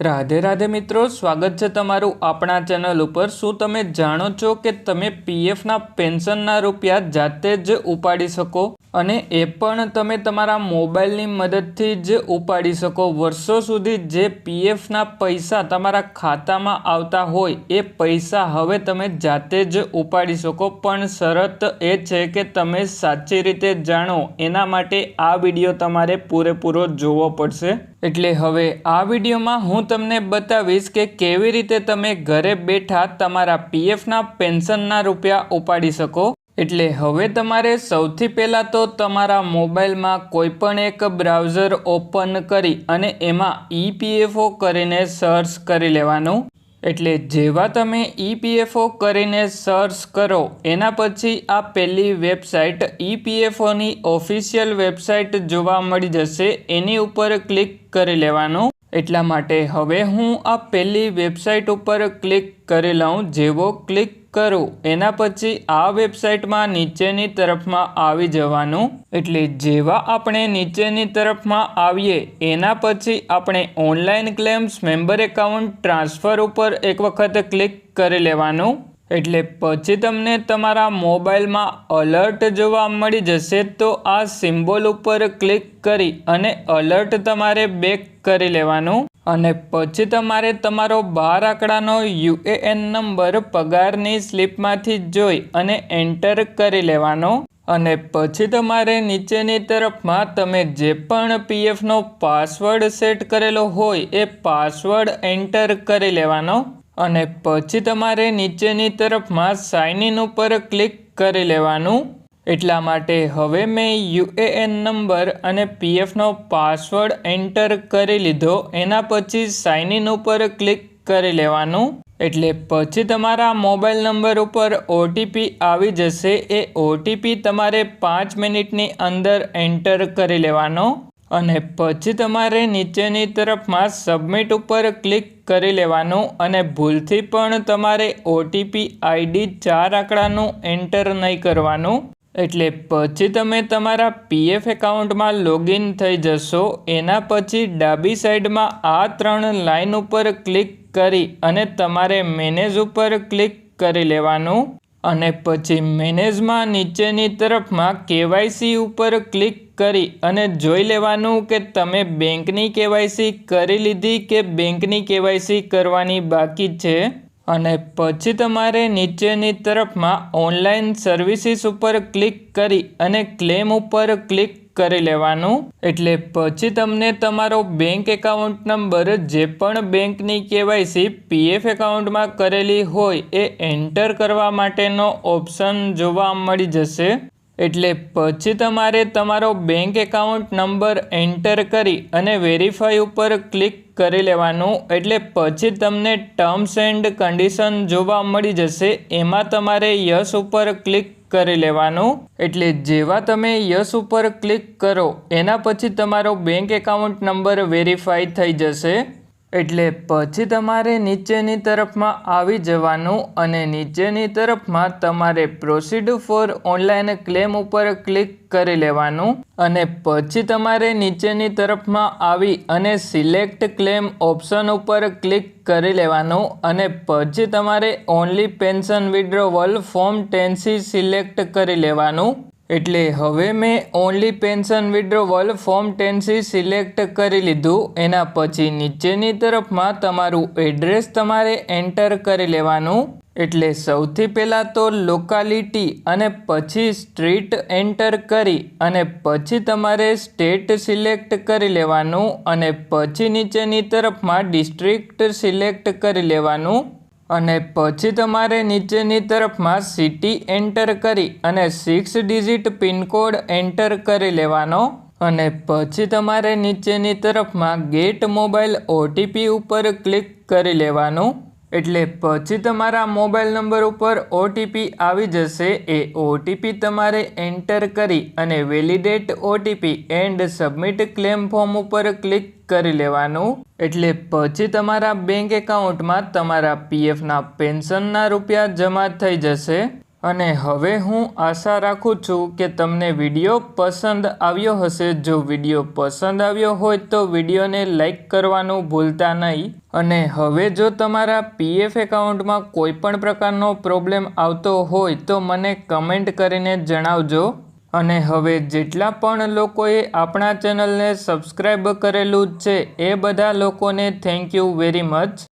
રાધે રાધે મિત્રો, સ્વાગત છે તમારું આપણા ચેનલ ઉપર. શું તમે જાણો છો કે તમે પીએફના પેન્શનના રૂપિયા જાતે જ ઉપાડી શકો? અને એ પણ તમે તમારા મોબાઈલની મદદથી જ ઉપાડી શકો. વર્ષો સુધી જે પીએફના પૈસા તમારા ખાતામાં આવતા હોય, એ પૈસા હવે તમે જાતે જ ઉપાડી શકો. પણ શરત એ છે કે તમે સાચી રીતે જાણો. એના માટે આ વીડિયો તમારે પૂરેપૂરો જોવો પડશે. એટલે હવે આ વિડીયોમાં હું તમને બતાવીશ કે કેવી રીતે તમે ઘરે બેઠા તમારા પીએફના પેન્શનના રૂપિયા ઉપાડી શકો. એટલે હવે તમારે સૌથી પહેલાં તો તમારા મોબાઈલમાં કોઈપણ એક બ્રાઉઝર ઓપન કરી અને એમાં ઈપીએફઓ કરીને સર્ચ કરી લેવાનું. એટલે જેવા તમે ઈપીએફઓ કરીને સર્ચ કરો, એના પછી આ પહેલી વેબસાઇટ ઈપીએફઓની ઓફિશિયલ વેબસાઇટ જોવા મળી જશે. એની ઉપર ક્લિક કરી લેવાનું. એટલા માટે હવે હું આ પહેલી વેબસાઇટ ઉપર ક્લિક કરી લઉં જેવો ક્લિક કરું, એના પછી આ વેબસાઇટમાં નીચેની તરફમાં આવી જવાનું. એટલે જેવા આપણે નીચેની તરફમાં આવીએ, એના પછી આપણે online claims, member account transfer ઉપર એક વખત ક્લિક કરી લેવાનું. એટલે પછી તમને તમારા મોબાઈલમાં અલર્ટ જોવા મળી જશે તો આ સિમ્બોલ ઉપર ક્લિક કરી અને અલર્ટ તમારે બેક કરી લેવાનું. અને પછી તમારે તમારો બાર આંકડાનો યુએએન નંબર પગારની સ્લીપમાંથી જોઈ અને એન્ટર કરી લેવાનો. અને પછી તમારે નીચેની તરફમાં તમે જે પણ પીએફનો પાસવર્ડ સેટ કરેલો હોય એ પાસવર્ડ એન્ટર કરી લેવાનો. અને પછી તમારે નીચેની તરફમાં સાઇન ઇન ઉપર ક્લિક કરી લેવાનું. એટલા માટે હવે મેં યુએએન નંબર અને પીએફનો પાસવર્ડ એન્ટર કરી લીધો. એના પછી સાઇન ઇન ઉપર ક્લિક કરી લેવાનું. એટલે પછી તમારા મોબાઈલ નંબર ઉપર ઓટીપી આવી જશે. એ ઓટીપી તમારે પાંચ મિનિટની અંદર એન્ટર કરી લેવાનો. અને પછી તમારે નીચેની તરફમાં સબમિટ ઉપર ક્લિક કરી લેવાનું અને ભૂલથી પણ તમારે ઓટીપી આઈડી ચાર આંકડાનું એન્ટર નહીં કરવાનું. એટલે પછી તમે તમારા પીએફ એકાઉન્ટમાં લોગિન થઈ જશો. એના પછી ડાબી સાઈડમાં આ ત્રણ લાઈન ઉપર ક્લિક કરી અને તમારે મેનેજ ઉપર ક્લિક કરી લેવાનું. અને પછી મેનેજમાં નીચેની તરફમાં કેવાયસી ઉપર ક્લિક કરી અને જોઈ લેવાનું કે તમે બેંકની કેવાયસી કરી લીધી કે બેંકની કેવાયસી કરવાની બાકી છે? અને પછી તમારે નીચેની તરફમાં ઓનલાઈન સર્વિસીસ ઉપર ક્લિક કરી અને ક્લેમ ઉપર ક્લિક કરી લેવાનું. એટલે પછી તમને તમારો બેંક એકાઉન્ટ નંબર જે પણ બેંકની કેવાયસી પીએફ એકાઉન્ટમાં કરેલી હોય એ એન્ટર કરવા માટેનો ઓપ્શન જોવા મળી જશે. એટલે પછી તમારે તમારો બેંક એકાઉન્ટ નંબર એન્ટર કરી અને વેરીફાઈ ઉપર ક્લિક કરી લેવાનું. એટલે પછી તમને ટર્મ્સ એન્ડ કન્ડિશન જોવા મળી જશે. એમાં તમારે યસ ઉપર ક્લિક કરી લેવાનું. એટલે જેવા તમે યસ ઉપર ક્લિક કરો, એના પછી તમારો બેંક એકાઉન્ટ નંબર વેરીફાઈ થઈ જશે. એટલે પછી તમારે નીચેની તરફમાં આવી જવાનું અને નીચેની તરફમાં તમારે પ્રોસીડ ફોર ઓનલાઈન ક્લેમ ઉપર ક્લિક કરી લેવાનું અને પછી તમારે નીચેની તરફમાં આવી અને સિલેક્ટ ક્લેમ ઓપ્શન ઉપર ક્લિક કરી લેવાનું અને પછી તમારે only pension withdrawal form ten C select કરી લેવાનું. એટલે હવે મેં only pension withdrawal form ten C select કરી લીધું. એના પછી નીચેની તરફમાં તમારું એડ્રેસ તમારે એન્ટર કરી લેવાનું. એટલે સૌથી પહેલાં તો લોકાલિટી અને પછી સ્ટ્રીટ એન્ટર કરી અને પછી તમારે સ્ટેટ સિલેક્ટ કરી લેવાનું અને પછી નીચેની તરફમાં ડિસ્ટ્રિક્ટ સિલેક્ટ કરી લેવાનું. અને પછી તમારે નીચેની તરફમાં સિટી એન્ટર કરી અને સિક્સ ડિજિટ પિનકોડ એન્ટર કરી લેવાનો. અને પછી તમારે નીચેની તરફમાં ગેટ મોબાઈલ ઓટીપી ઉપર ક્લિક કરી લેવાનું. એટલે પછી તમારા મોબાઈલ નંબર ઉપર ઓટીપી આવી જશે. એ ઓટીપી તમારે એન્ટર કરી અને validate OTP and submit claim form ઉપર ક્લિક કરી લેવાનું. એટલે પછી તમારા બેંક એકાઉન્ટમાં તમારા પીએફના પેન્શનના રૂપિયા જમા થઈ જશે. અને હવે હું આશા રાખું છું કે તમને વીડિયો પસંદ આવ્યો હશે. જો વીડિયો પસંદ આવ્યો હોય તો વિડીયોને લાઈક કરવાનું ભૂલતા નહીં. અને હવે જો તમારા પીએફ એકાઉન્ટમાં કોઈ પણ પ્રકારનો પ્રોબ્લેમ આવતો હોય તો મને કમેન્ટ કરીને જણાવજો. અને હવે જેટલા પણ લોકોએ આપણા ચેનલને સબસ્ક્રાઈબ કરેલું છે, એ બધા લોકોને થેન્ક યુ વેરી મચ